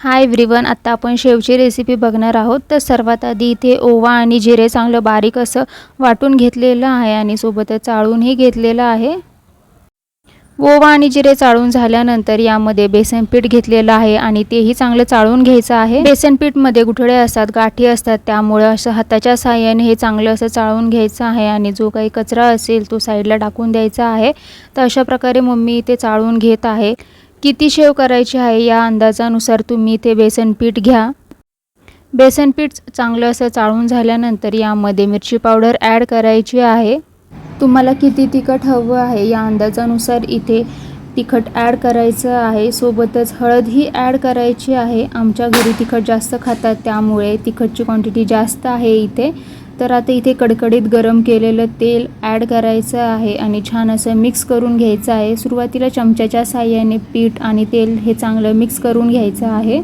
Hi everyone आत्ता आपण शेवची recipe बघणार आहोत. तर सर्वात आधी इथे ओवा आणि जिरे चांगलं बारीक असं वाटून घेतलेलं आहे आणि सोबतच चाळूनही घेतलेलं आहे. ओवा आणि जिरे चाळून झाल्यानंतर यामध्ये बेसन पीठ घेतलेलं आहे आणि तेही चांगलं चाळून घ्यायचं आहे. बेसन पीठमध्ये गुठळे असतात गाठी असतात त्यामुळं असं हाताच्या साह्याने हे चांगलं असं चाळून घ्यायचं आहे आणि जो काही कचरा असेल तो साईडला टाकून द्यायचा आहे. तर अशा प्रकारे मम्मी इथे चाळून घेत आहे. किती शेव करायची आहे या अंदाजानुसार तुम्ही ते बेसन पीठ घ्या. बेसन पीठ चांगलं असं चाळून झाल्यानंतर यामध्ये मिरची पावडर ॲड करायची आहे. तुम्हाला किती तिखट हवं आहे या अंदाजानुसार इथे तिखट ॲड करायचं आहे. सोबतच हळदही ॲड करायची आहे. आमच्या घरी तिखट जास्त खातात त्यामुळे तिखटची क्वांटिटी जास्त आहे इथे. तर आता इथे कडकडीत गरम केलेलं तेल ॲड करायचं आहे आणि छान असं मिक्स करून घ्यायचं आहे. सुरुवातीला चमच्याच्या साह्याने पीठ आणि तेल हे चांगलं मिक्स करून घ्यायचं आहे.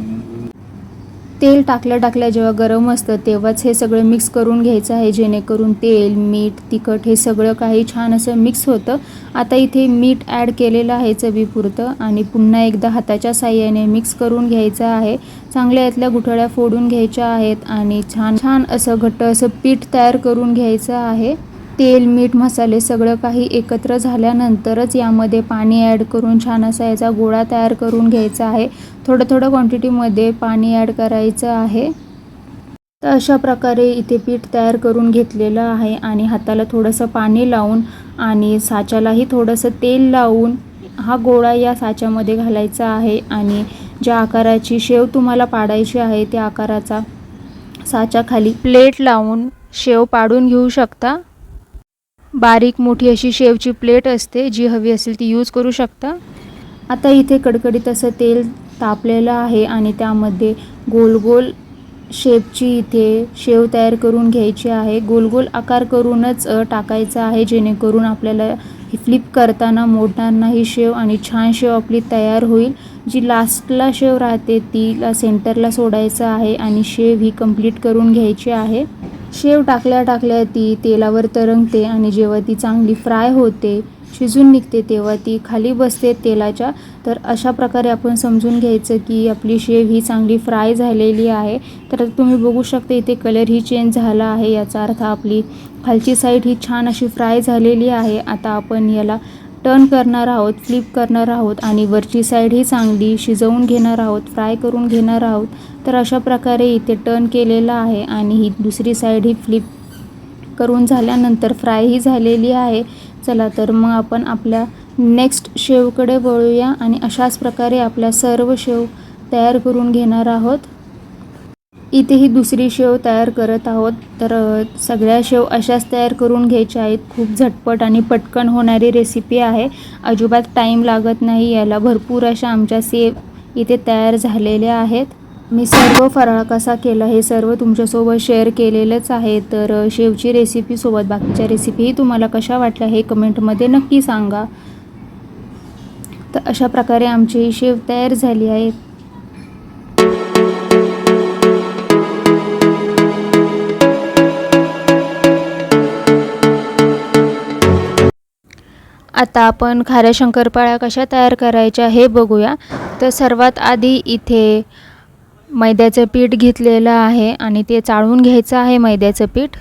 तेल टाकल्या टाकल्या जेव्हा गरम असतं तेव्हाच हे सगळं मिक्स करून घ्यायचं आहे. जेणेकरून तेल मीठ तिखट हे सगळं काही छान असं मिक्स होतं. आता इथे मीठ ॲड केलेलं आहे चवीपुरतं आणि पुन्हा एकदा हाताच्या साह्याने मिक्स करून घ्यायचं आहे. चांगल्या यातल्या गुठळ्या फोडून घ्यायच्या आहेत आणि छान छान असं घट्ट असं पीठ तयार करून घ्यायचं आहे. तेल मीठ मसाले सगळं काही एकत्र झाल्यानंतरच यामध्ये पाणी ॲड करून छान असा याचा गोळा तयार करून घ्यायचा आहे. थोडं थोडं क्वांटिटीमध्ये पाणी ॲड करायचं आहे. तर अशा प्रकारे इथे पीठ तयार करून घेतलेलं आहे आणि हाताला थोडंसं पाणी लावून आणि साच्यालाही थोडंसं तेल लावून हा गोळा या साच्यामध्ये घालायचा आहे आणि ज्या आकाराची शेव तुम्हाला पाडायची आहे त्या आकाराचा साच्याखाली प्लेट लावून शेव पाडून घेऊ शकता. बारीक मोठी अशी शेवची प्लेट असते जी हवी असेल ती यूज करू शकता. आता इथे कडकडीत असं तेल तापलेलं आहे आणि त्यामध्ये गोल गोल शेपची इथे शेव तयार करून घ्यायची आहे. गोल गोल आकार करूनच टाकायचा आहे जेणेकरून आपल्याला फ्लिप करताना मोडणार नाही शेव आणि छान शेव आपली तयार होईल. जी लास्टला शेव राहते तीला सेंटरला सोडायचं आहे आणि शेव ही कंप्लीट करून घ्यायची आहे. शेव टाकल्या टाकल्या ती तेलावर तरंगते आणि जेव्हा ती चांगली फ्राय होते शिजून निघते तेव्हा ती खाली बसते तेलाच्या. तर अशा प्रकारे आपण समजून घ्यायचं की आपली शेव ही चांगली फ्राय झालेली आहे. तर तुम्ही बघू शकता इथे कलर ही चेंज झाला आहे. याचा अर्थ आपली खालची साईड ही छान अशी फ्राय झालेली आहे. आता आपण याला टर्न करणार आहोत फ्लिप करणार आहोत आणि वरची साईड ही चांगली शिजवून घेणार आहोत फ्राय करून घेणार आहोत. तर अशा प्रकारे इथे टर्न केलेलं आहे आणि ही दुसरी साईड ही फ्लिप करून झाल्यानंतर फ्रायही झालेली आहे. चला तर मग आपण आपल्या नेक्स्ट शेवकडे वळूया आणि अशाच प्रकारे आपल्या सर्व शेव तयार करून घेणार आहोत. इथे ही दुसरी शेव तयार करत आहोत. तर सगळ्या शेव अशाच तयार करून घ्यायच्या आहेत. खूप झटपट आणि पटकन होणारी रेसिपी आहे. अजिबात टाईम लागत नाही. याला भरपूर अशा आमच्या सेव इथे तयार झालेल्या आहेत. मी सर्व फराळ कसा केला हे सर्व तुमच्यासोबत शेअर केलेलंच आहे. तर शेवची रेसिपीसोबत बाकीच्या रेसिपीही तुम्हाला कशा वाटल्या हे कमेंटमध्ये नक्की सांगा. तर अशा प्रकारे आमची ही शेव तयार झाली आहे. आता आपण खाऱ्या शंकरपाळ्या कशा तयार करायच्या हे बघूया. तर सर्वात आधी इथे मैद्याचं पीठ घेतलेलं आहे आणि ते चाळून घ्यायचं आहे मैद्याचं पीठ.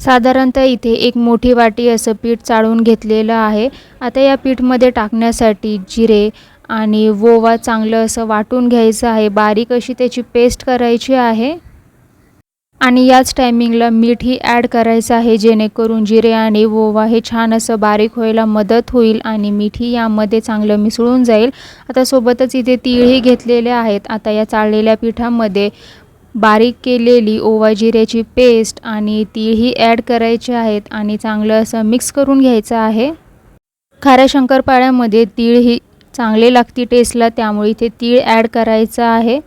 साधारणतः इथे एक मोठी वाटी असं पीठ चाळून घेतलेलं आहे. आता या पीठमध्ये टाकण्यासाठी जिरे आणि ओवा चांगलं असं वाटून घ्यायचं आहे. बारीक अशी त्याची पेस्ट करायची आहे. आणि याच टायमिंगला मीठही ॲड करायचं आहे जेणेकरून जिरे आणि ओवा हे छान असं बारीक व्हायला मदत होईल आणि मीठही यामध्ये चांगलं मिसळून जाईल. आता सोबतच इथे तीळही घेतलेले आहेत. आता या चाळलेल्या पिठामध्ये बारीक केलेली ओवा जिऱ्याची पेस्ट आणि तीळही ॲड करायचे आहेत आणि चांगलं असं मिक्स करून घ्यायचं आहे. खाऱ्या शंकरपाळ्यामध्ये तीळ ही चांगले लागते टेस्टला त्यामुळे इथे तीळ ॲड करायचं आहे.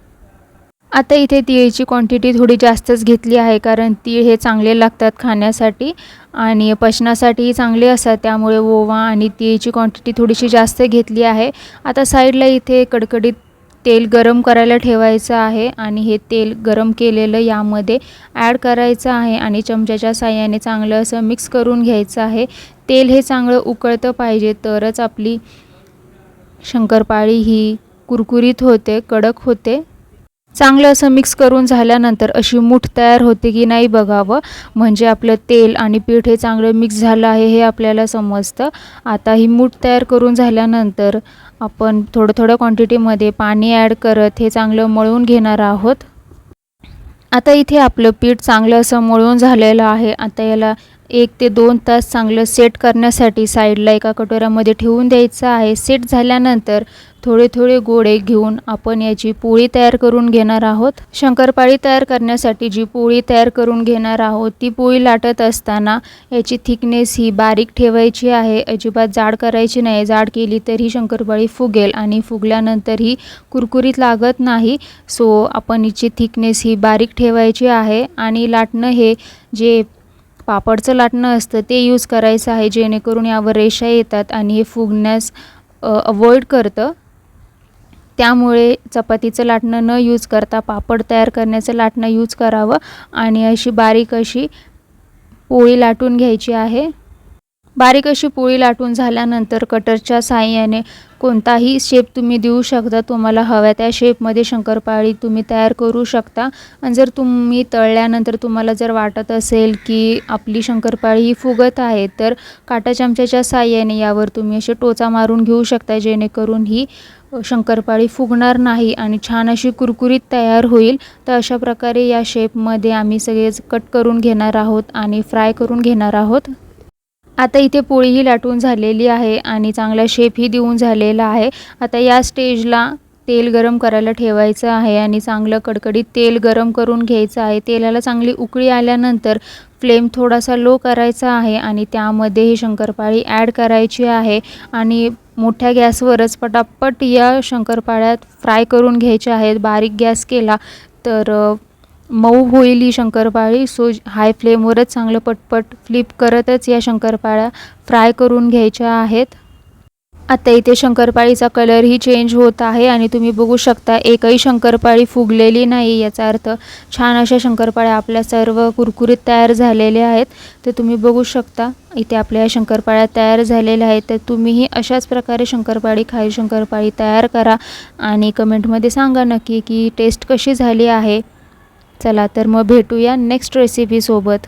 आता इथे तिळीची क्वांटिटी थोडी जास्तच घेतली आहे कारण तीळ हे चांगले लागतात खाण्यासाठी आणि पचनासाठीही चांगले असतात त्यामुळे ओवा आणि तिळीची क्वांटिटी थोडीशी जास्त घेतली आहे. आता साईडला इथे कडकडीत तेल गरम करायला ठेवायचं आहे आणि हे तेल गरम केलेलं यामध्ये ॲड करायचं आहे आणि चमच्याच्या साह्याने चांगलं असं मिक्स करून घ्यायचं आहे. तेल हे चांगलं उकळतं पाहिजे तरच आपली शंकरपाळी ही कुरकुरीत होते कडक होते. चांगलं असं मिक्स करून झाल्यानंतर अशी मूठ तयार होते की नाही बघावं. म्हणजे आपलं तेल आणि पीठ हे चांगलं मिक्स झालं आहे हे आपल्याला समजतं. आता ही मूठ तयार करून झाल्यानंतर आपण थोडं थोडं क्वांटिटीमध्ये पाणी ॲड करत हे चांगलं मळून घेणार आहोत. आता इथे आपलं पीठ चांगलं असं मळून झालेलं आहे. आता याला एक ते दोन तास चांगलं सेट करण्यासाठी साईडला एका कटोऱ्यामध्ये ठेवून द्यायचं आहे. सेट झाल्यानंतर थोडे थोडे गोळे घेऊन आपण याची पोळी तयार करून घेणार आहोत. शंकरपाळी तयार करण्यासाठी जी पोळी तयार करून घेणार आहोत ती पोळी लाटत असताना याची थिकनेस ही बारीक ठेवायची आहे. अजिबात जाड करायची नाही. जाड केली तर ही शंकरपाळी फुगेल आणि फुगल्यानंतर ही कुरकुरीत लागत नाही. सो आपण हिची थिकनेस ही बारीक ठेवायची आहे आणि लाटणं हे जे पापडचं लाटणं असतं ते यूज करायचं आहे जेणेकरून यावर रेषा येतात आणि हे फुगण्यास अवॉइड करतं. त्यामुळे चपातीचं लाटणं न यूज करता पापड तयार करण्याचं लाटणं यूज करावं आणि अशी बारीक अशी पोळी लाटून घ्यायची आहे. बारीक अशी पोळी लाटून झाल्यानंतर कटरच्या साह्याने कोणताही शेप तुम्ही देऊ शकता. तुम्हाला हव्या त्या शेपमध्ये शंकरपाळी तुम्ही तयार करू शकता. आणि जर तुम्ही तळल्यानंतर तुम्हाला जर वाटत असेल की आपली शंकरपाळी ही फुगत आहे तर काटा चमच्याच्या साह्याने यावर तुम्ही असे टोचा मारून घेऊ शकता जेणेकरून ही शंकरपाळी फुगणार नाही आणि छान अशी कुरकुरीत तयार होईल. तर अशा प्रकारे या शेपमध्ये आम्ही सगळे कट करून घेणार आहोत आणि फ्राय करून घेणार आहोत. आता इथे पोळीही लाटून झालेली आहे आणि चांगला शेपही देऊन झालेला आहे. आता या स्टेजला तेल गरम करायला ठेवायचं आहे आणि चांगलं कडकडीत तेल गरम करून घ्यायचं आहे. तेलाला चांगली उकळी आल्यानंतर फ्लेम थोडासा लो करायचा आहे आणि त्यामध्ये ही शंकरपाळी ॲड करायची आहे आणि मोठ्या गॅसवरच पटापट या शंकरपाळ्यात फ्राय करून घ्यायच्या आहेत. बारीक गॅस केला तर मऊ होईल ही शंकरपाळी. सो हाय फ्लेमवरच चांगलं पटपट फ्लिप करतच या शंकरपाळ्या फ्राय करून घ्यायच्या आहेत. आता इथे शंकरपाळीचा कलरही चेंज होत आहे आणि तुम्ही बघू शकता एकही शंकरपाळी फुगलेली नाही. याचा अर्थ छान अशा शंकरपाळ्या आपल्या सर्व कुरकुरीत तयार झालेल्या आहेत. तर तुम्ही बघू शकता इथे आपल्या शंकरपाळ्या तयार झालेल्या आहेत. तर तुम्हीही अशाच प्रकारे शंकरपाळी खाई शंकरपाळी तयार करा आणि कमेंटमध्ये सांगा नक्की की टेस्ट कशी झाली आहे. चला तर मग भेटूया नेक्स्ट रेसिपीसोबत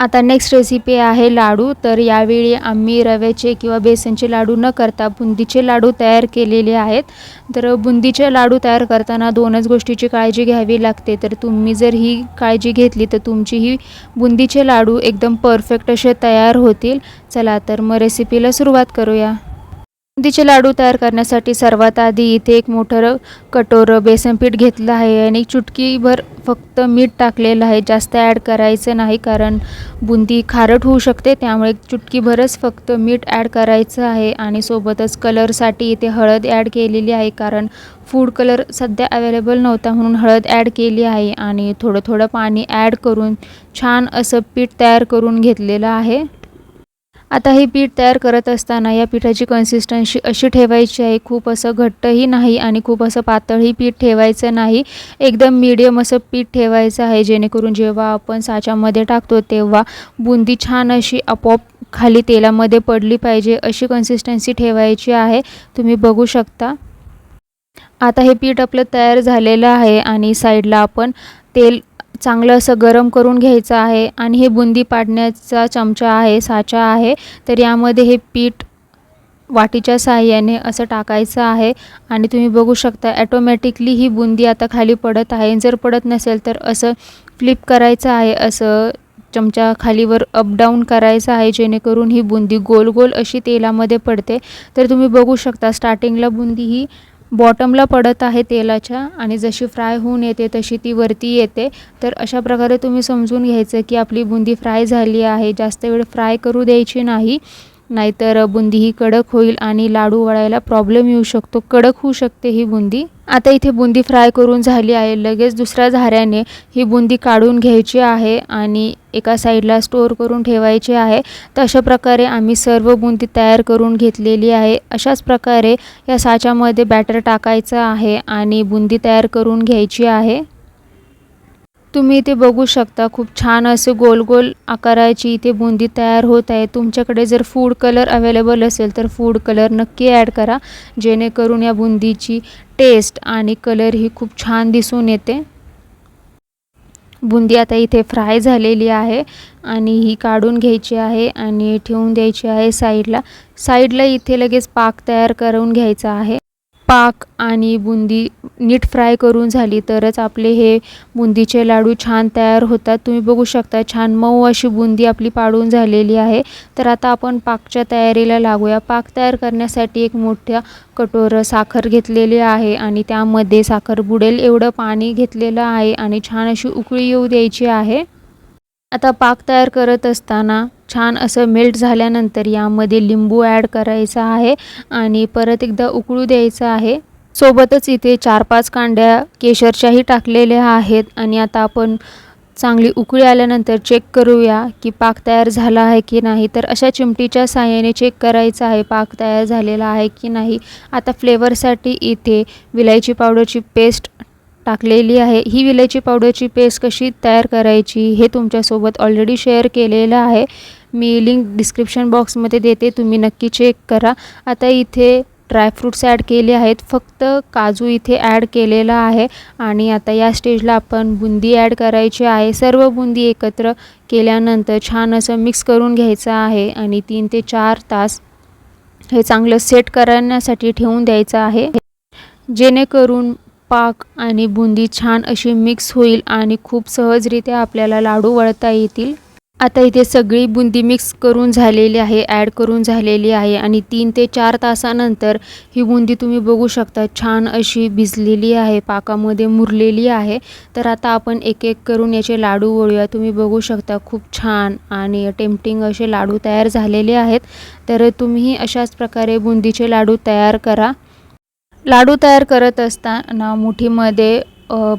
आता नेक्स्ट रेसिपी आहे लाडू. तर यावेळी आम्ही रव्याचे किंवा बेसनचे लाडू न करता बुंदीचे लाडू तयार केलेले आहेत. तर बुंदीचे लाडू तयार करताना दोनच गोष्टीची काळजी घ्यावी लागते. तर तुम्ही जर ही काळजी घेतली तर तुमची ही बुंदीचे लाडू एकदम परफेक्ट असे तयार होतील. चला तर मग रेसिपीला सुरुवात करूया. बुंदीचे लाडू तयार करण्यासाठी सर्वात आधी इथे एक मोठं कटोरं बेसन पीठ घेतलं आहे आणि चुटकीभर फक्त मीठ टाकलेलं आहे. जास्त ॲड करायचं नाही कारण बुंदी खारट होऊ शकते त्यामुळे चुटकीभरच फक्त मीठ ॲड करायचं आहे आणि सोबतच कलरसाठी इथे हळद ॲड केलेली आहे कारण फूड कलर सध्या अवेलेबल नव्हता म्हणून हळद ॲड केली आहे आणि थोडं थोडं पाणी ॲड करून छान असं पीठ तयार करून घेतलेलं आहे. आता हे पीठ तयार करत असताना या पिठाची कन्सिस्टन्सी अशी ठेवायची आहे. खूप असं घट्टही नाही आणि खूप असं पातळही पीठ ठेवायचं नाही. एकदम मीडियम असं पीठ ठेवायचं आहे. जेणेकरून जेव्हा आपण साच्यामध्ये टाकतो तेव्हा बुंदी छान अशी आपोआप खाली तेलामध्ये पडली पाहिजे अशी कन्सिस्टन्सी ठेवायची आहे. तुम्ही बघू शकता. आता हे पीठ आपलं तयार झालेलं आहे आणि साईडला आपण तेल चांगलं असं गरम करून घ्यायचं आहे आणि हे बुंदी पाडण्याचा चमचा आहे साचा आहे तर यामध्ये हे पीठ वाटीच्या साहाय्याने असं टाकायचं आहे आणि तुम्ही बघू शकता ॲटोमॅटिकली ही बुंदी आता खाली पडत आहे. जर पडत नसेल तर असं फ्लिप करायचं आहे असं चमचा खालीवर अपडाऊन करायचं आहे जेणेकरून ही बुंदी गोल गोल अशी तेलामध्ये पडते. तर तुम्ही बघू शकता स्टार्टिंगला बुंदी ही बॉटमला पडत आहे तेलाच्या आणि जशी फ्राय होऊन येते तशी ती वरती येते. तर अशा प्रकारे तुम्ही समजून घ्यायचं की आपली बुंदी फ्राय झाली आहे. जास्त वेळ फ्राय करू द्यायची नाही. नाहीतर बुंदी ही कडक होईल आणि लाडू वळायला प्रॉब्लेम येऊ शकतो. कडक होऊ शकते ही बुंदी. आता इथे बुंदी फ्राय करून झाली आहे. लगेच दुसऱ्या झाऱ्याने ही बुंदी काढून घ्यायची आहे आणि एका साईडला स्टोअर करून ठेवायची आहे. तर अशा प्रकारे आम्ही सर्व बुंदी तयार करून घेतलेली आहे. अशाच प्रकारे या साच्यामध्ये बॅटर टाकायचं आहे आणि बुंदी तयार करून घ्यायची आहे. तुम्ही इथे बघू शकता खूप छान असे गोल गोल आकाराची इथे बुंदी तयार होत आहे. तुमच्याकडे जर फूड कलर अवेलेबल असेल तर फूड कलर नक्की ॲड करा जेणेकरून या बुंदीची टेस्ट आणि कलर ही खूप छान दिसून येते. बुंदी आता इथे फ्राय झालेली आहे आणि ही काढून घ्यायची आहे आणि ठेवून द्यायची आहे साईडला साईडला इथे लगेच पाक तयार करून घ्यायचा आहे. पाक आणि बुंदी नीट फ्राय करून झाली तरच आपले हे बुंदीचे लाडू छान तयार होतात. तुम्ही बघू शकता छान मऊ अशी बुंदी आपली पाडून झालेली आहे. तर आता आपण पाकच्या तयारीला लागूया. पाक तयार करण्यासाठी एक मोठ्या कटोरं साखर घेतलेली आहे आणि त्यामध्ये साखर बुडेल. एवढं पाणी घेतलेलं आहे आणि छान अशी उकळी येऊ द्यायची आहे. आता पाक तयार करत असताना छान असं मेल्ट झाल्यानंतर यामध्ये लिंबू ॲड करायचा आहे आणि परत एकदा उकळू द्यायचं आहे. सोबतच इथे चार पाच कांड्या केशरच्याही टाकलेल्या आहेत आणि आता आपण चांगली उकळी आल्यानंतर चेक करूया की पाक तयार झाला आहे की नाही. तर अशा चिमटीच्या साह्याने चेक करायचं आहे पाक तयार झालेला आहे की नाही. आता फ्लेवरसाठी इथे विलायची पावडरची पेस्ट टाकलेली आहे. ही विलायची पावडरची पेस्ट कशी तयार करायची हे तुमच्यासोबत ऑलरेडी शेअर केलेलं आहे. मी लिंक डिस्क्रिप्शन बॉक्समध्ये देते तुम्ही नक्की चेक करा. आता इथे ड्रायफ्रूट्स ॲड केले आहेत. फक्त काजू इथे ॲड केलेला आहे आणि आता या स्टेजला आपण बुंदी ॲड करायची आहे. सर्व बुंदी एकत्र केल्यानंतर छान असं मिक्स करून घ्यायचं आहे आणि तीन ते चार तास हे चांगलं सेट करण्यासाठी ठेवून द्यायचं आहे. जेणेकरून पाक आणि बुंदी छान अशी मिक्स होईल आणि खूप सहजरित्या आपल्याला लाडू वळता येतील. आता इथे सगळी बुंदी मिक्स करून झालेली आहे ॲड करून झालेली आहे आणि तीन ते चार तासानंतर ही बुंदी तुम्ही बघू शकता छान अशी भिजलेली आहे पाकामध्ये मुरलेली आहे. तर आता आपण एक एक करून याचे लाडू वळूया. तुम्ही बघू शकता खूप छान आणि टेम्पटिंग असे लाडू तयार झालेले आहेत. तर तुम्हीही अशाच प्रकारे बुंदीचे लाडू तयार करा. लाडू तयार करत असताना मुठीमध्ये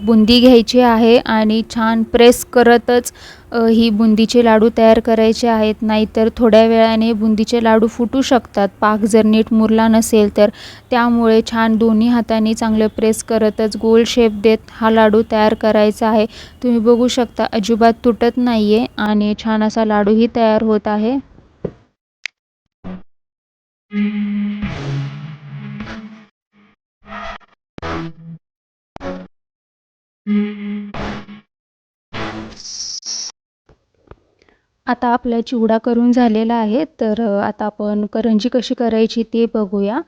बुंदी घ्यायची आहे आणि छान प्रेस करतच ही बुंदीचे लाडू तयार करायचे आहेत. नाहीतर थोड्या वेळाने बुंदीचे लाडू फुटू शकतात. पाक जर नीट मुरला नसेल तर. त्यामुळे छान दोन्ही हाताने चांगलं प्रेस करतच गोल शेप देत हा लाडू तयार करायचा आहे. तुम्ही बघू शकता अजिबात तुटत नाही आहे आणि छान असा लाडूही तयार होत आहे. आता आपला चिवडा करून झालेला आहे तर आता आपण करंजी कशी करायची ते बघूया.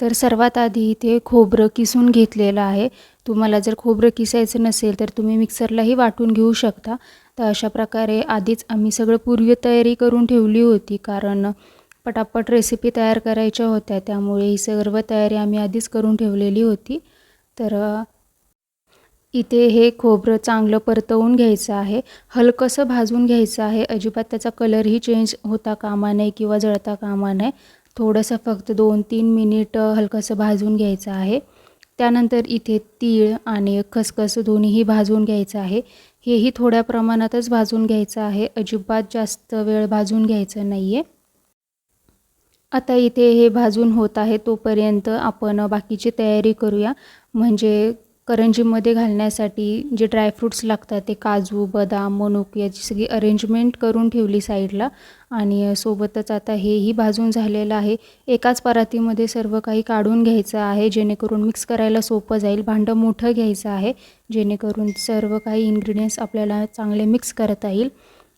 तर सर्वात आधी इथे खोबरं किसून घेतलेलं आहे. तुम्हाला जर खोबरं किसायचं नसेल तर तुम्ही मिक्सरलाही वाटून घेऊ शकता. तर अशा प्रकारे आधीच आम्ही सगळं पूर्वी तयारी करून ठेवली होती कारण पटापट रेसिपी तयार करायच्या होत्या. त्यामुळे ही सर्व तयारी आम्ही आधीच करून ठेवलेली होती. तर इथे हे खोबरं चांगलं परतवून घ्यायचं आहे. हलकंसं भाजून घ्यायचं आहे. अजिबात त्याचा कलरही चेंज होता कामा नये किंवा जळता कामा नये. थोडंसं फक्त दोन तीन मिनिट हलकंसं भाजून घ्यायचं आहे. त्यानंतर इथे तीळ आणि खसखस दोन्हीही भाजून घ्यायचं आहे. हेही थोड्या प्रमाणातच भाजून घ्यायचं आहे. अजिबात जास्त वेळ भाजून घ्यायचं नाही आहे आता इथे हे भाजून होत आहे तोपर्यंत आपण बाकीची तयारी करूया. म्हणजे करंजीमध्ये घालण्यासाठी जे ड्रायफ्रूट्स लागतात ते काजू बदाम मनुक याची सगळी अरेंजमेंट करून ठेवली साईडला आणि सोबतच आता हेही भाजून झालेलं आहे. एकाच परातीमध्ये सर्व काही काढून घ्यायचं आहे. जेणेकरून मिक्स करायला सोपं जाईल. भांडं मोठं घ्यायचं आहे. जेणेकरून सर्व काही इन्ग्रेडियंट्स आपल्याला चांगले मिक्स करता येईल.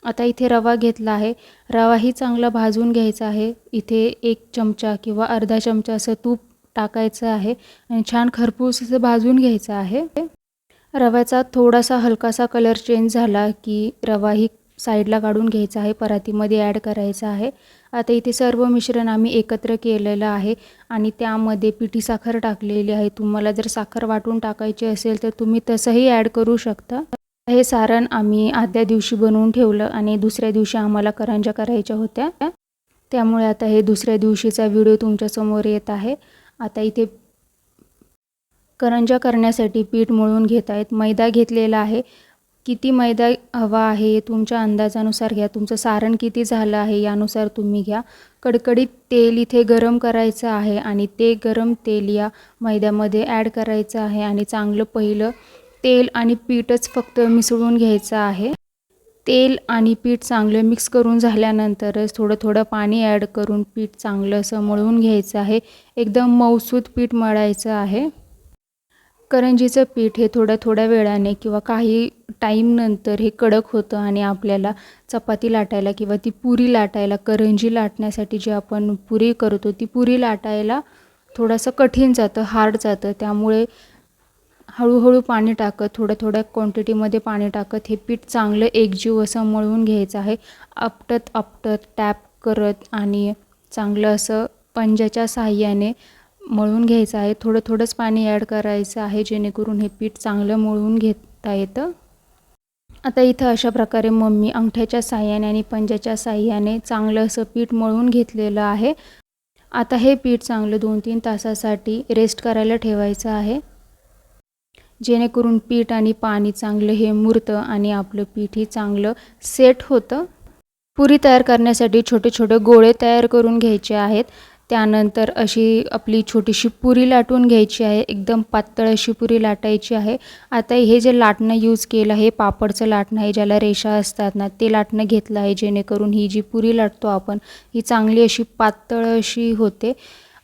आता इथे रवा घेतला आहे. रवाही चांगला भाजून घ्यायचा आहे. इथे एक चमचा किंवा अर्धा चमचा असं तूप टाकायचं आहे आणि छान खरपूस असं भाजून घ्यायचं आहे. रव्याचा थोडासा हलकासा कलर चेंज झाला की रवाही साईडला काढून घ्यायचा आहे. परातीमध्ये ॲड करायचा आहे. आता इथे सर्व मिश्रण आम्ही एकत्र केलेलं आहे आणि त्यामध्ये पिठी साखर टाकलेली आहे. तुम्हाला जर साखर वाटून टाकायची असेल तर तुम्ही तसंही ॲड करू शकता. हे सारण आम्ही आदल्या दिवशी बनवून ठेवलं आणि दुसऱ्या दिवशी आम्हाला करंजा करायच्या होत्या. त्यामुळे आता हे दुसऱ्या दिवशीचा व्हिडिओ तुमच्यासमोर येत आहे. आता इथे करंजा करण्यासाठी पीठ मळून घेत आहेत. मैदा घेतलेला आहे. किती मैदा हवा आहे तुमच्या अंदाजानुसार घ्या. तुमचं सारण किती झालं आहे यानुसार तुम्ही घ्या. कडकडीत तेल इथे गरम करायचं आहे आणि ते गरम तेल या मैद्यामध्ये ॲड करायचं आहे आणि चांगलं पहिलं तेल आणि पीठच फक्त मिसळून घ्यायचं आहे. तेल आणि पीठ चांगलं मिक्स करून झाल्यानंतरच थोडं थोडं पाणी ॲड करून पीठ चांगलं असं मळून घ्यायचं आहे. एकदम मऊसूत पीठ मळायचं आहे. करंजीचं पीठ हे थोड्या थोड्या वेळाने किंवा काही टाईमनंतर हे कडक होतं आणि आपल्याला चपाती लाटायला किंवा ती पुरी लाटायला करंजी लाटण्यासाठी जी आपण पुरी करतो ती पुरी लाटायला थोडंसं कठीण जातं हार्ड जातं. त्यामुळे हळूहळू पाणी टाकत थोड्या थोड्या क्वांटिटीमध्ये पाणी टाकत हे पीठ चांगलं एकजीव असं मळून घ्यायचं आहे. आपटत आपटत टॅप करत आणि चांगलं असं पंजाच्या साहाय्याने मळून घ्यायचं आहे. थोडं थोडंच पाणी ॲड करायचं आहे जेणेकरून हे पीठ चांगलं मळून घेता येतं. आता इथं अशा प्रकारे मम्मी अंगठ्याच्या साह्याने आणि पंजाच्या साह्याने चांगलं असं पीठ मळून घेतलेलं आहे. आता हे पीठ चांगलं दोन तीन तासासाठी रेस्ट करायला ठेवायचं आहे. जेणेकरून पीठ आणि पाणी चांगलं हे मुरतं आणि आपलं पीठही चांगलं सेट होतं. पुरी तयार करण्यासाठी छोटे छोटे गोळे तयार करून घ्यायचे आहेत. त्यानंतर अशी आपली छोटीशी पुरी लाटून घ्यायची आहे. एकदम पातळ अशी पुरी लाटायची आहे. आता हे जे लाटणं यूज केलं आहे पापडचं लाटणं आहे ज्याला रेषा असतात ना ते लाटणं घेतलं आहे जेणेकरून ही जी पुरी लाटतो आपण ही चांगली अशी पातळ अशी होते.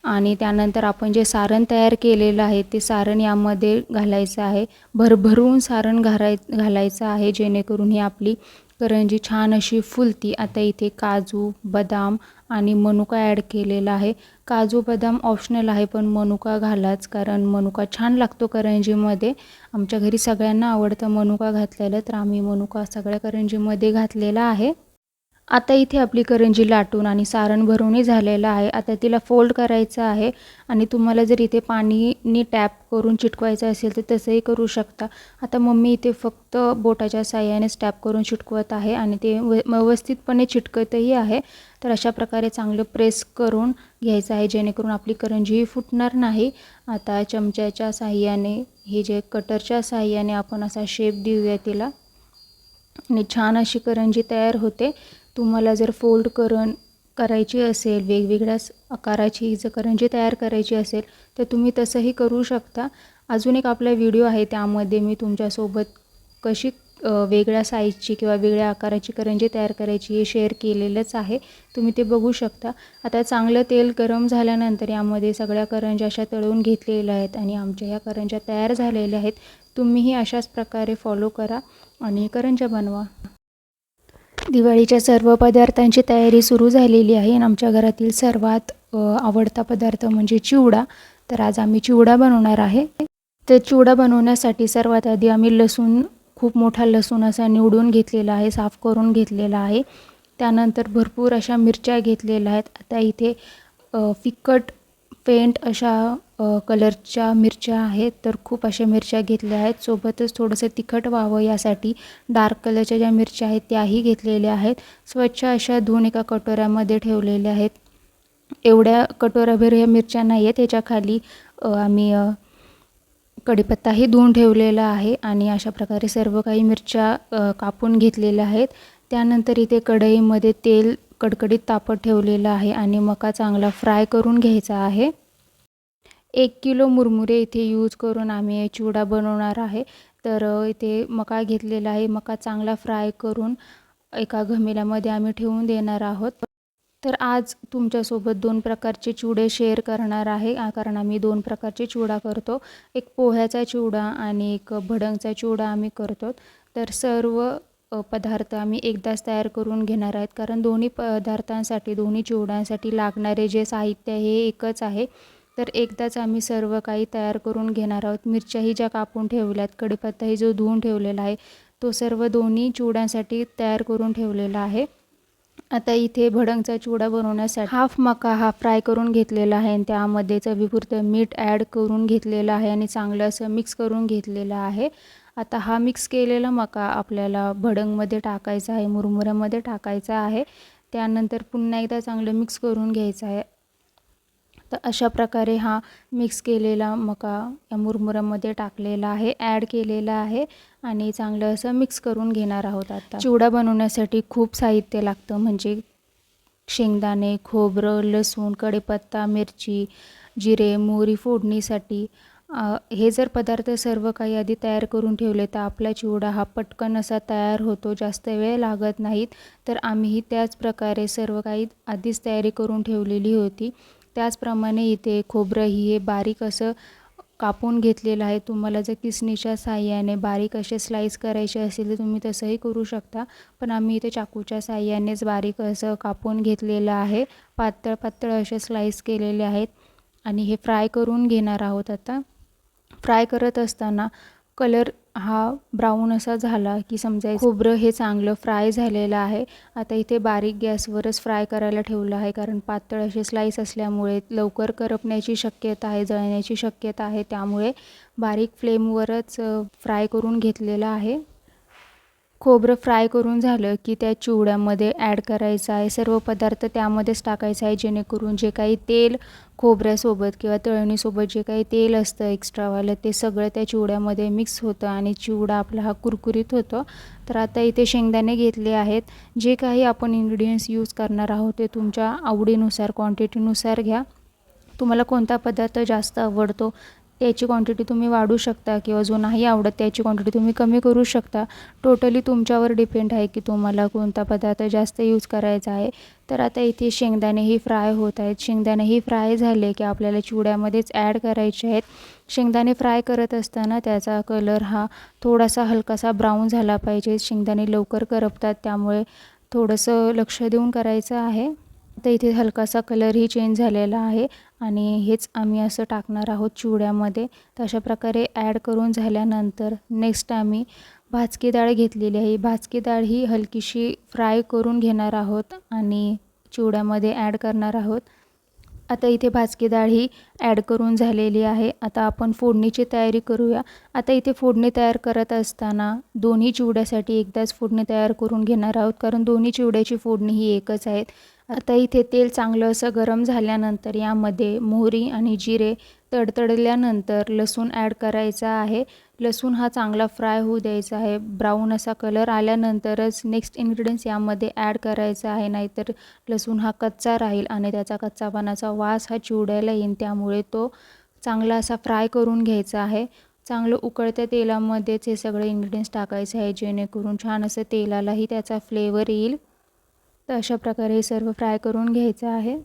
आणि त्यानंतर आपण जे सारण तयार केलेलं आहे ते सारण यामध्ये घालायचं आहे. भरभरून सारण घालाय घालायचं आहे जेणेकरून ही आपली करंजी छान अशी फुलती. आता इथे काजू बदाम आणि मनुका ॲड केलेला आहे. काजू बदाम ऑप्शनल आहे पण मनुका घालाच कारण मनुका छान लागतो करंजीमध्ये. आमच्या घरी सगळ्यांना आवडतं मनुका घातलेलं तर आम्ही मनुका सगळ्या करंजीमध्ये घातलेला आहे. आता इथे आपली करंजी लाटून आणि सारण भरूनही झालेलं आहे. आता तिला फोल्ड करायचं आहे आणि तुम्हाला जर इथे पाणीनी टॅप करून चिटकवायचं असेल तर तसंही करू शकता. आता मम्मी इथे फक्त बोटाच्या साह्यानेच टॅप करून चिटकवत आहे आणि ते व व्यवस्थितपणे चिटकतही आहे. तर अशा प्रकारे चांगलं प्रेस करून घ्यायचं आहे जेणेकरून आपली करंजी फुटणार नाही. आता चमच्याच्या साह्याने हे जे कटरच्या साह्याने आपण असा शेप देऊया तिला. आणि छान अशी करंजी तयार होते. तुम्हाला जर फोल्ड करून करायची असेल वेगवेगळ्या आकाराची जर करंजी तयार करायची असेल तर तुम्ही तसंही करू शकता. अजून एक आपला व्हिडिओ आहे त्यामध्ये मी तुमच्यासोबत कशी वेगळ्या साईजची किंवा वेगळ्या आकाराची करंजी तयार करायची हे शेअर केलेलंच आहे. तुम्ही ते बघू शकता. आता चांगलं तेल गरम झाल्यानंतर यामध्ये सगळ्या करंज्या अशा तळून घेतलेल्या आहेत आणि आमच्या ह्या करंज्या तयार झालेल्या आहेत. तुम्हीही अशाच प्रकारे फॉलो करा आणि करंज्या बनवा. दिवाळीच्या सर्व पदार्थांची तयारी सुरू झालेली आहे. आणि आमच्या घरातील सर्वात आवडता पदार्थ म्हणजे चिवडा. तर आज आम्ही चिवडा बनवणार आहे. तर चिवडा बनवण्यासाठी सर्वात आधी आम्ही लसूण खूप मोठा लसूण असा निवडून घेतलेला आहे साफ करून घेतलेला आहे. त्यानंतर भरपूर अशा मिरच्या घेतलेल्या आहेत. आता इथे फिकट पेंट अशा कलरच्या मिरच्या आहेत तर खूप अशा मिरच्या घेतल्या आहेत. सोबतच थोडंसं तिखट व्हावं यासाठी डार्क कलरच्या ज्या मिरच्या आहेत त्याही घेतलेल्या आहेत. स्वच्छ अशा धुवून एका कटोऱ्यामध्ये ठेवलेल्या आहेत. एवढ्या कटोऱ्याभर ह्या मिरच्या नाही आहेत. ह्याच्याखाली आम्ही कढीपत्ताही धुवून ठेवलेला आहे आणि अशा प्रकारे सर्व काही मिरच्या कापून घेतलेल्या आहेत. त्यानंतर इथे कढईमध्ये तेल कडकडीत तापत ठेवलेलं आहे आणि मका चांगला फ्राय करून घ्यायचा आहे. एक किलो मुरमुरे इथे यूज करून आम्ही चिवडा बनवणार आहे. तर इथे मका घेतलेला आहे. मका चांगला फ्राय करून एका घमेल्यामध्ये आम्ही ठेवून देणार आहोत. तर आज तुमच्यासोबत दोन प्रकारचे चिवडे शेअर करणार आहे. कारण आम्ही दोन प्रकारचे चिवडा करतो. एक पोह्याचा चिवडा आणि एक भडंगचा चिवडा आम्ही करतो. तर सर्व पदार्थ आम्ही एकदाच तयार करून घेणार आहेत. कारण दोन्ही पदार्थांसाठी दोन्ही चिवड्यांसाठी लागणारे जे साहित्य हे एकच आहे. तर एकदाच आम्ही सर्व काही तयार करून घेणार आहोत. मिरच्याही ज्या कापून ठेवल्यात कडीपत्ताही जो धुवून ठेवलेला आहे तो सर्व दोन्ही चिवड्यांसाठी तयार करून ठेवलेला आहे. आता इथे भडंगचा चिवडा बनवण्यासाठी हाफ मका हा फ्राय करून घेतलेला आहे आणि त्यामध्ये चवीपुरतं मीठ ॲड करून घेतलेलं आहे आणि चांगलं असं मिक्स करून घेतलेलं आहे. आता हा मिक्स केलेला मका आपल्याला भडंगमध्ये टाकायचा आहे मुरमुऱ्यामध्ये टाकायचा आहे. त्यानंतर पुन्हा एकदा चांगलं मिक्स करून घ्यायचं आहे. तर अशा प्रकारे हा मिक्स केलेला मका या मुरमुऱ्यामध्ये टाकलेला आहे ॲड केलेला आहे आणि चांगलं असं मिक्स करून घेणार आहोत आता. चिवडा बनवण्यासाठी खूप साहित्य लागतं म्हणजे शेंगदाणे खोबरं लसूण कढीपत्ता मिरची जिरे मोहरी फोडणीसाठी हे जर पदार्थ सर्व काही आधी तयार करून ठेवले तर आपला चिवडा हा पटकन असा तयार होतो जास्त वेळ लागत नाहीत. तर आम्हीही त्याच प्रकारे सर्व काही आधीच तयारी करून ठेवलेली होती. त्याचप्रमाणे इथे खोबरंही हे बारीक असं कापून घेतलेलं आहे. तुम्हाला जर किसणीच्या साहाय्याने बारीक असे स्लाईस करायचे असेल तर तुम्ही तसंही करू शकता. पण आम्ही इथे चाकूच्या साहाय्यानेच बारीक असं कापून घेतलेलं आहे. पातळ पातळ असे स्लाईस केलेले आहेत. आणि हे फ्राय करून घेणार आहोत आता. फ्राय करत असताना कलर हा ब्राऊन असा झाला की समजायचं खोबरं हे चांगलं फ्राय झालेलं आहे. आता इथे बारीक गॅसवरच फ्राय करायला ठेवलं आहे कारण पातळ असे स्लाईस असल्यामुळे लवकर करपण्याची शक्यता आहे जळण्याची शक्यता आहे. त्यामुळे बारीक फ्लेमवरच फ्राय करून घेतलेलं आहे. खोबरं फ्राय करून झालं की त्या चिवड्यामध्ये ॲड करायचं आहे. सर्व पदार्थ त्यामध्येच टाकायचं आहे जेणेकरून जे काही तेल खोबऱ्यासोबत किंवा तळणीसोबत जे काही तेल असतं एक्स्ट्रावालं ते सगळं त्या चिवड्यामध्ये मिक्स होतं आणि चिवडा आपला हा कुरकुरीत होतो. तर आता इथे शेंगदाणे घेतले आहेत. जे काही आपण इन्ग्रेडियंट्स यूज करणार आहोत ते तुमच्या आवडीनुसार क्वांटिटीनुसार घ्या. तुम्हाला कोणता पदार्थ जास्त आवडतो? त्याची क्वांटिटी तुम्ही वाढू शकता किंवा जो नाही आवडत त्याची क्वांटिटी तुम्ही कमी करू शकता. टोटली तुमच्यावर डिपेंड आहे की तुम्हाला कोणता पदार्थ जास्त यूज करायचा आहे. तर आता इथे शेंगदाणेही फ्राय होत आहेत. शेंगदाणेही फ्राय झाले की आपल्याला चिवड्यामध्येच ॲड करायचे आहेत. शेंगदाणे फ्राय करत असताना त्याचा कलर हा थोडासा हलकासा ब्राऊन झाला पाहिजे. शेंगदाणे लवकर करपतात त्यामुळे थोडंसं लक्ष देऊन करायचं आहे. तर इथे हलकासा कलरही चेंज झालेला आहे आणि हेच आम्ही असं टाकणार आहोत चिवड्यामध्ये. तर अशा प्रकारे ॲड करून झाल्यानंतर नेक्स्ट आम्ही भाजकी डाळ घेतलेली आहे. भाजकी डाळ ही हलकीशी फ्राय करून घेणार आहोत आणि चिवड्यामध्ये ॲड करणार आहोत. आता इथे भाजकी डाळ ही ॲड करून झालेली आहे. आता आपण फोडणीची तयारी करूया. आता इथे फोडणी तयार करत असताना दोन्ही चिवड्यासाठी एकदाच फोडणी तयार करून घेणार आहोत. कारण दोन्ही चिवड्याची फोडणी ही एकच आहेत. आता इथे तेल चांगलं असं गरम झाल्यानंतर यामध्ये मोहरी आणि जिरे तडतडल्यानंतर लसूण ॲड करायचा आहे. लसूण हा चांगला फ्राय होऊ द्यायचा आहे. ब्राऊन असा कलर आल्यानंतरच नेक्स्ट इन्ग्रेडियंट्स यामध्ये ॲड करायचा आहे. नाहीतर लसूण हा कच्चा राहील आणि त्याचा कच्चापणाचा वास हा चिवडायला येईल त्यामुळे तो चांगला असा फ्राय करून घ्यायचा आहे. चांगलं उकळत्या तेलामध्येच हे सगळे इन्ग्रेडियंट्स टाकायचे आहे जेणेकरून छान असं तेलालाही त्याचा फ्लेवर येईल. तर अशा प्रकारे हे सर्व फ्राय करून घ्यायचं आहे.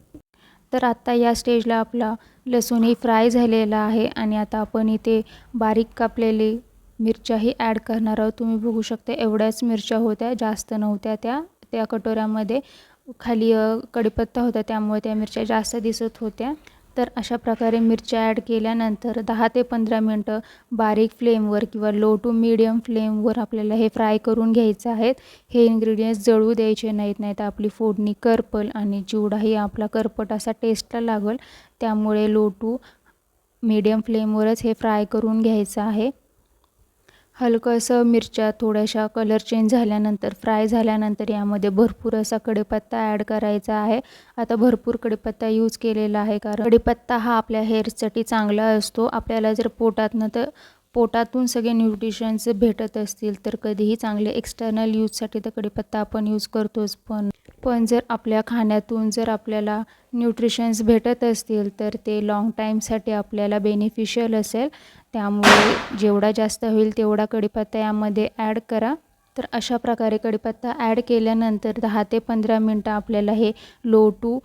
तर आत्ता या स्टेजला आपला लसूणही फ्राय झालेला आहे आणि आता आपण इथे बारीक कापलेली मिरच्याही ॲड करणार आहोत. तुम्ही बघू शकता एवढ्याच मिरच्या होत्या जास्त नव्हत्या त्या त्या कटोऱ्यामध्ये खाली कढीपत्ता होता त्यामुळे त्या मिरच्या जास्त दिसत होत्या. तर अशा प्रकारे मिरच्या ॲड केल्यानंतर दहा ते पंधरा मिनटं बारीक फ्लेमवर किंवा लो टू मीडियम फ्लेमवर आपल्याला हे फ्राय करून घ्यायचं आहेत. हे इन्ग्रेडियंट्स जळू द्यायचे नाहीत नाही तर आपली फोडणी करपल आणि चिवडाही आपला करपट असा टेस्टला लागल त्यामुळे लो टू मीडियम फ्लेमवरच हे फ्राय करून घ्यायचं आहे. हलकंसं मिरच्या थोड्याशा कलर चेंज झाल्यानंतर फ्राय झाल्यानंतर यामध्ये भरपूर असा कढीपत्ता ॲड करायचा आहे. आता भरपूर कढीपत्ता यूज केलेला आहे कारण कढीपत्ता हा आपल्या हेअरसाठी चांगला असतो. आपल्याला जर पोटातनं तर पोटातून सगळे न्यूट्रिशन्स भेटत असतील तर कधीही चांगले एक्सटर्नल यूजसाठी तर कढीपत्ता आपण यूज करतोच. पण पण जर आपल्या खाण्यातून जर आपल्याला न्यूट्रिशन्स भेटत असतील तर ते लाँग टाईमसाठी आपल्याला बेनिफिशियल असेल. त्यामुळे जेवढा जास्त होईल तेवढा कढीपत्ता यामध्ये ॲड करा. तर अशा प्रकारे कढीपत्ता ॲड केल्यानंतर दहा ते पंधरा मिनटं आपल्याला हे लो टू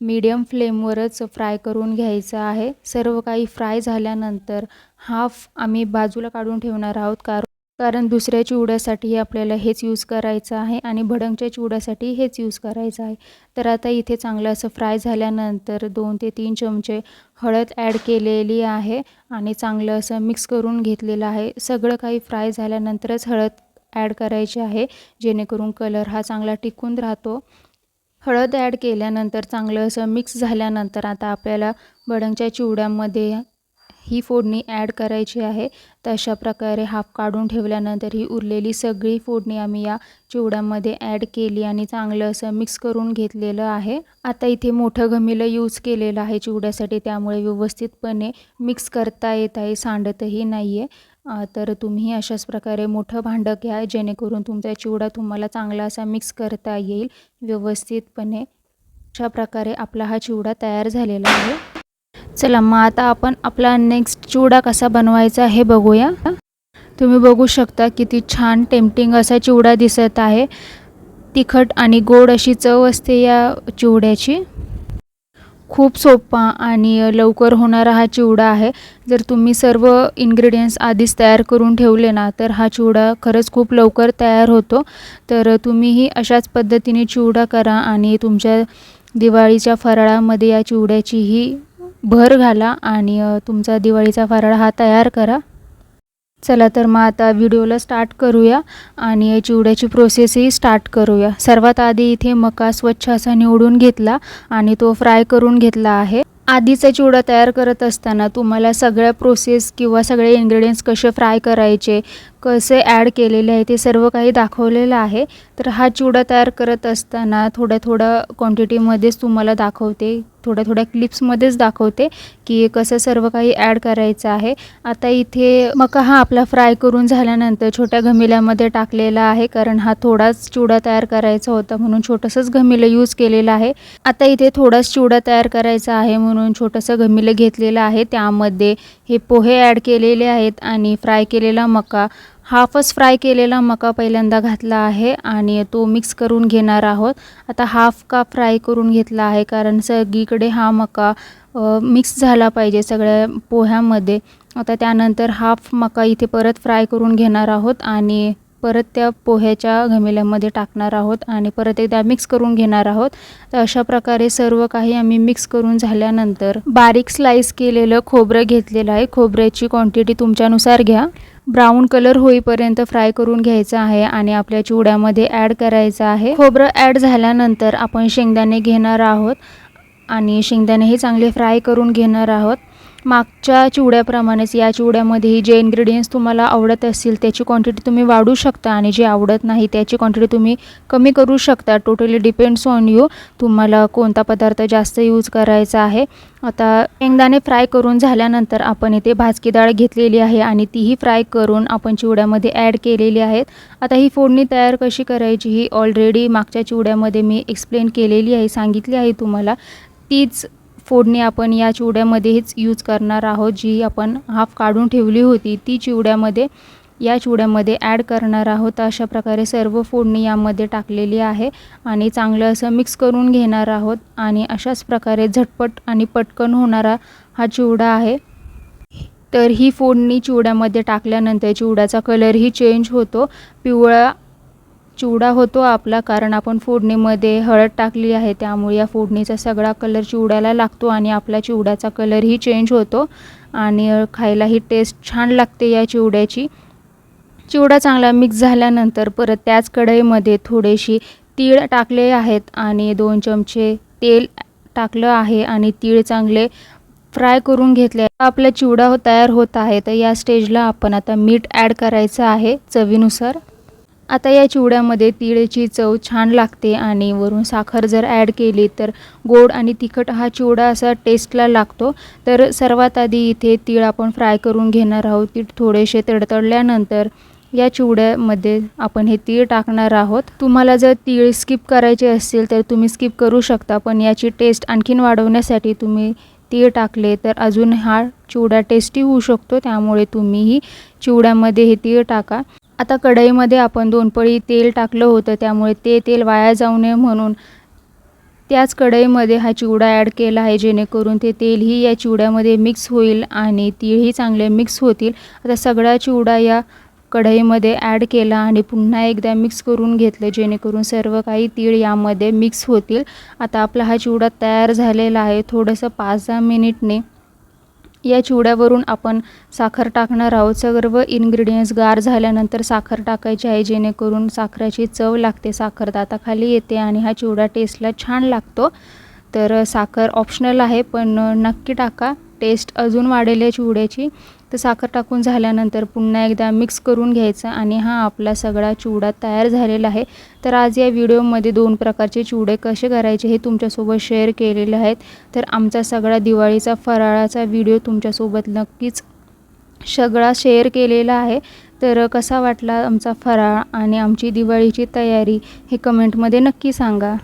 मीडियम फ्लेमवरच फ्राय करून घ्यायचं आहे. सर्व काही फ्राय झाल्यानंतर हाफ आम्ही बाजूला काढून ठेवणार आहोत कारण कारण दुसऱ्या चिवड्यासाठी आपल्याला हेच यूज करायचं आहे आणि भडंगच्या चिवड्यासाठी हेच यूज करायचं आहे. तर आता इथे चांगलं असं फ्राय झाल्यानंतर दोन ते तीन चमचे हळद ॲड केलेली आहे आणि चांगलं असं मिक्स करून घेतलेलं आहे. सगळं काही फ्राय झाल्यानंतरच हळद ॲड करायची आहे जेणेकरून कलर हा चांगला टिकून राहतो. हळद ॲड केल्यानंतर चांगलं असं मिक्स झाल्यानंतर आता आपल्याला भडंगच्या चिवड्यामध्ये ही फोडणी ॲड करायची आहे. तर अशा प्रकारे हाफ काढून ठेवल्यानंतर ही उरलेली सगळी फोडणी आम्ही या चिवड्यामध्ये ॲड केली आणि चांगलं असं मिक्स करून घेतलेलं आहे. आता इथे मोठं घमिलं यूज केलेलं आहे चिवड्यासाठी त्यामुळे व्यवस्थितपणे मिक्स करता येत आहे सांडतही नाही आहे तर तुम्ही अशाच प्रकारे मोठं भांडं घ्या जेणेकरून तुमचा चिवडा तुम्हाला चांगला असा मिक्स करता येईल. व्यवस्थितपणे अशा प्रकारे आपला हा चिवडा तयार झालेला आहे. चला मग आता आपण आपला नेक्स्ट चिवडा कसा बनवायचा हे बघूया. तुम्ही बघू शकता किती छान टेम्पटिंग असा चिवडा दिसत आहे. तिखट आणि गोड अशी चव असते या चिवड्याची. खूप सोपा आणि लवकर होणारा हा चिवडा आहे. जर तुम्ही सर्व इन्ग्रेडियंट्स आधीच तयार करून ठेवले ना तर हा चिवडा खरंच खूप लवकर तयार होतो. तर तुम्हीही अशाच पद्धतीने चिवडा करा आणि तुमच्या दिवाळीच्या फराळामध्ये या चिवड्याचीही भर घाला आणि तुमचा दिवाळीचा फराळ हा तयार करा. चला तर मग आता व्हिडिओला स्टार्ट करूया आणि चिवड्याची प्रोसेसही स्टार्ट करूया. सर्वात आधी इथे मका स्वच्छ असा निवडून घेतला आणि तो फ्राय करून घेतला आहे. आधीचा चिवडा तयार करत असताना तुम्हाला सगळ्या प्रोसेस किंवा सगळे इन्ग्रेडियंट्स कसे फ्राय करायचे कसे ॲड केलेले आहे ते सर्व काही दाखवलेलं आहे. तर हा चिवडा तयार करत असताना थोड्या थोड्या क्वांटिटीमध्येच तुम्हाला दाखवते. थोड्या थोड्या क्लिप्समध्येच दाखवते की कसं सर्व काही ॲड करायचं आहे. आता इथे मका हा आपला फ्राय करून झाल्यानंतर छोट्या घमिल्यामध्ये टाकलेला आहे कारण हा थोडाच चिवडा तयार करायचा होता म्हणून छोटंसंच घमिलं यूज केलेलं आहे. आता इथे थोडाच चिवडा तयार करायचा आहे म्हणून छोटंसं घमिलं घेतलेलं आहे. त्यामध्ये हे पोहे ॲड केलेले आहेत आणि फ्राय केलेला मका हाफच फ्राय केलेला मका पहिल्यांदा घातला आहे आणि तो मिक्स करून घेणार आहोत. आता हाफ का फ्राय करून घेतला आहे कारण सगळीकडे हा मका मिक्स झाला पाहिजे सगळ्या पोह्यामध्ये. आता त्यानंतर हाफ मका इथे परत फ्राय करून घेणार आहोत आणि परत त्या पोह्याच्या घमेल्यामध्ये टाकणार आहोत आणि परत एकदा मिक्स करून घेणार आहोत. तर अशा प्रकारे सर्व काही आम्ही मिक्स करून झाल्यानंतर बारीक स्लाईस केलेलं खोबरं घेतलेलं आहे. खोबऱ्याची क्वांटिटी तुमच्यानुसार घ्या. ब्राऊन कलर होईपर्यंत फ्राय करून घ्यायचा आहे आणि आपल्या चिवड्यामध्ये ॲड करायचं आहे. खोबरं ॲड झाल्यानंतर आपण शेंगदाणे घेणार आहोत आणि शेंगदाणे हे चांगले फ्राय करून घेणार आहोत. मागच्या चिवड्याप्रमाणेच या चिवड्यामध्येही जे इन्ग्रेडियंट्स तुम्हाला आवडत असतील त्याची क्वांटिटी तुम्ही वाढू शकता आणि जे आवडत नाही त्याची क्वांटिटी तुम्ही कमी करू शकता. टोटली डिपेंड्स ऑन यू तुम्हाला कोणता पदार्थ जास्त यूज करायचा आहे. आता शेंगदाणे फ्राय करून झाल्यानंतर आपण इथे भाजकी डाळ घेतलेली आहे आणि तीही फ्राय करून आपण चिवड्यामध्ये ॲड केलेली आहेत. आता ही फोडणी तयार कशी करायची ही ऑलरेडी मागच्या चिवड्यामध्ये मी एक्सप्लेन केलेली आहे सांगितली आहे तुम्हाला. तीच फोडणी आपण या चिवड्यामध्येच यूज करणार आहोत जी आपण हाफ काढून ठेवली होती. ती चिवड्यामध्ये या चिवड्यामध्ये ॲड करणार आहोत. अशा प्रकारे सर्व फोडणी यामध्ये टाकलेली आहे आणि चांगलं असं मिक्स करून घेणार आहोत आणि अशाच प्रकारे झटपट आणि पटकन होणारा हा चिवडा आहे. तर ही फोडणी चिवड्यामध्ये टाकल्यानंतर चिवड्याचा कलरही चेंज होतो. पिवळा चिवडा होतो आपला कारण आपण फोडणीमध्ये हळद टाकली आहे त्यामुळे या फोडणीचा सगळा कलर चिवड्याला लागतो आणि आपला चिवड्याचा कलरही चेंज होतो आणि खायलाही टेस्ट छान लागते या चिवड्याची. चिवडा चांगला मिक्स झाल्यानंतर परत त्याच कढईमध्ये थोडेशी तीळ टाकले आहेत आणि दोन चमचे तेल टाकलं आहे आणि तीळ चांगले फ्राय करून घेतले आपला चिवडा हो तयार होत आहे तर या स्टेजला आपण आता मीठ ॲड करायचं आहे चवीनुसार. आता या चिवड्यामध्ये तिळेची चव छान लागते आणि वरून साखर जर ॲड केली तर गोड आणि तिखट हा चिवडा असा टेस्टला लागतो. तर सर्वात आधी इथे तीळ आपण फ्राय करून घेणार आहोत. तीळ थोडेसे तडतडल्यानंतर या चिवड्यामध्ये आपण हे तीळ टाकणार आहोत. तुम्हाला जर तीळ स्किप करायचे असतील तर तुम्ही स्किप करू शकता पण याची टेस्ट आणखीन वाढवण्यासाठी तुम्ही तीळ टाकले तर अजून हा चिवडा टेस्टी होऊ शकतो. त्यामुळे तुम्हीही चिवड्यामध्ये हे तीळ टाका. आता कढईमध्ये आपण दोन पळी तेल टाकलं होतं त्यामुळे ते तेल वाया जाऊ नये म्हणून त्याच कढईमध्ये हा चिवडा ॲड केला आहे जेणेकरून ते तेलही या चिवड्यामध्ये मिक्स होईल आणि तीळही चांगले मिक्स होतील. आता सगळा चिवडा या कढईमध्ये ॲड केला आणि पुन्हा एकदा मिक्स करून घेतलं जेणेकरून सर्व काही तीळ यामध्ये मिक्स होतील. आता आपला हा चिवडा तयार झालेला आहे थोडंसं पाच दहा मिनिटने या चिवड्यावरून आपण साखर टाकणार आहोत. सर्व इन्ग्रेडियंट्स गार झाल्यानंतर साखर टाकायची आहे जेणेकरून साखराची चव लागते. साखर दाताखाली येते आणि हा चिवडा टेस्टला छान लागतो. तर साखर ऑप्शनल आहे पण नक्की टाका. टेस्ट अजून वाढेल आहे चिवड्याची. तर साखर टाकून झाल्यानंतर पुन्हा एकदा मिक्स करून घ्यायचं आणि हा आपला सगळा चिवडा तयार झालेला आहे. तर आज या व्हिडिओमध्ये दोन प्रकारचे चिवडे कसे करायचे हे तुमच्यासोबत शेअर केलेले आहेत. तर आमचा सगळा दिवाळीचा फराळाचा व्हिडिओ तुमच्यासोबत नक्कीच सगळा शेअर केलेला आहे. तर कसा वाटला आमचा फराळ आणि आमची दिवाळीची तयारी हे कमेंटमध्ये नक्की सांगा.